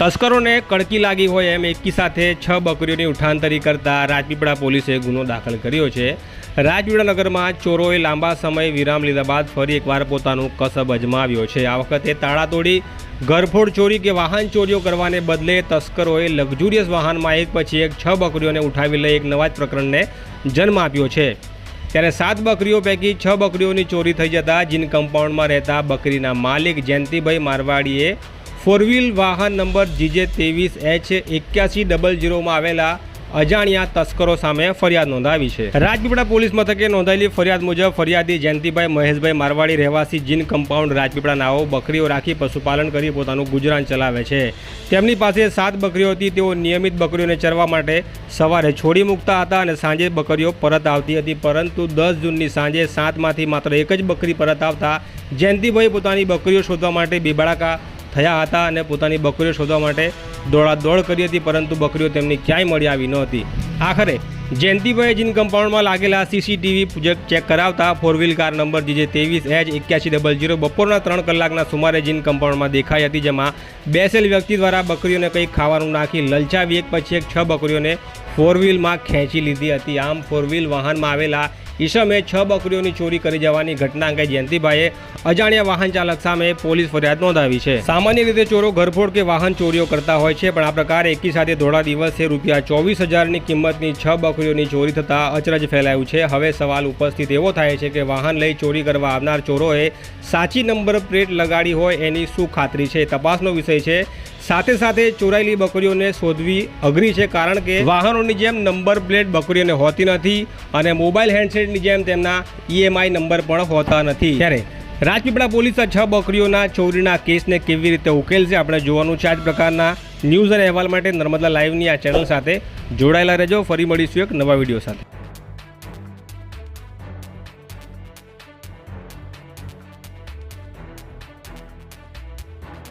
તસ્કરોને કડકી લાગી હોય એમ એકી સાથે છ બકરીઓની ઉઠાંતરી કરતા રાજપીપળા પોલીસે ગુનો દાખલ કર્યો છે. રાજપીપળા નગરમાં ચોરોએ લાંબા સમય વિરામ લીધા બાદ ફરી એકવાર પોતાનું કસબ અજમાવ્યો છે. આ વખતે તાળા તોડી ઘરફોડ ચોરી કે વાહન ચોરીઓ કરવાને બદલે તસ્કરોએ લક્ઝુરિયસ વાહનમાં એક પછી એક છ બકરીઓને ઉઠાવી લઈ એક નવા જ પ્રકરણને જન્મ આપ્યો છે. ત્યારે સાત બકરીઓ પૈકી છ બકરીઓની ચોરી થઈ જતાં જીન કમ્પાઉન્ડમાં રહેતા બકરીના માલિક જયંતિભાઈ મારવાડીએ ફોર વ્હીલ વાહન નંબર જીજે ત્રેવીસ એચ એક્યાસી ડબલ જીરોમાં આવેલા અજાણ્યા તસ્કરો સામે ફરિયાદ નોંધાવી છે. રાજપીપળા પોલીસ મથકે નોંધાયેલી ફરિયાદ મુજબ ફરિયાદી જયંતિભાઈ મહેશભાઈ મારવાડી રહેવાસી જીન કમ્પાઉન્ડ રાજપીપળા નાઓ બકરીઓ રાખી પશુપાલન કરી પોતાનું ગુજરાન ચલાવે છે. તેમની પાસે સાત બકરીઓ હતી. તેઓ નિયમિત બકરીઓને ચરવા માટે સવારે છોડી મૂકતા હતા અને સાંજે બકરીઓ પરત આવતી હતી. પરંતુ દસ જૂનની સાંજે સાતમાંથી માત્ર એક જ બકરી પરત આવતા જયંતિભાઈ પોતાની બકરીઓ શોધવા માટે બીબાળાકા થયા હતા અને પોતાની બકરીઓ શોધવા માટે દોડાદોડ કરી હતી, પરંતુ બકરીઓ તેમની ક્યાંય મળી આવી ન હતી. આખરે જયંતિભાઈ જીન કમ્પાઉન્ડમાં લાગેલા સીસીટીવી ચેક કરાવતા four wheel car number GJ ત્રેવીસ એચ એક્યાસી ડબલ જીરો બપોરના ત્રણ કલાકના સુમારે જીન કમ્પાઉન્ડમાં દેખાઈ હતી, જેમાં બેસેલ વ્યક્તિ દ્વારા બકરીઓને કંઈક ખાવાનું નાખી લલચાવી, એક પછી એક છ બકરીઓને ફોર વ્હીલમાં ખેંચી લીધી હતી. આમ ફોર વ્હીલ વાહનમાં આવેલા ઈસમે છ બકરીઓની ચોરી કરી જવાની ઘટના અંગે જયંતિભાઈએ અજાણ્યા વાહન ચાલક સામે પોલીસ ફરિયાદ નોંધાવી છે. સામાન્ય રીતે ચોરો ઘરફોડ કે વાહન ચોરીઓ કરતા હોય છે, પણ આ પ્રકારે એકી સાથે ધોળા દિવસે રૂપિયા ચોવીસ હજારની કિંમતની છ બકરીઓની ચોરી થતાં અચરજ ફેલાયું છે. હવે સવાલ ઉપસ્થિત એવો થાય છે કે વાહન લઈ ચોરી કરવા આવનાર ચોરોએ સાચી નંબર પ્લેટ લગાડી હોય એની શું ખાતરી છે? તપાસનો વિષય છે સાથે સાથે ચોરાયેલી બકરીઓને શોધવી અઘરી છે કારણ કે વાહનોની જેમ નંબર પ્લેટ બકરીઓને હોતી નથી અને મોબાઈલ હેન્ડસેટની જેમ તેમના ઈએમઆઈ નંબર પણ હોતા નથી. ત્યારે રાજપીપળા પોલીસે છ બકરીઓના ચોરીના કેસને કેવી રીતે ઉકેલશે આપણે જોવાનું છે. આ જ પ્રકારના ન્યૂઝ અને અહેવાલ માટે નર્મદા લાઈવની આ ચેનલ સાથે જોડાયેલા રહેજો. ફરી મળીશું એક નવા વીડિયો સાથે.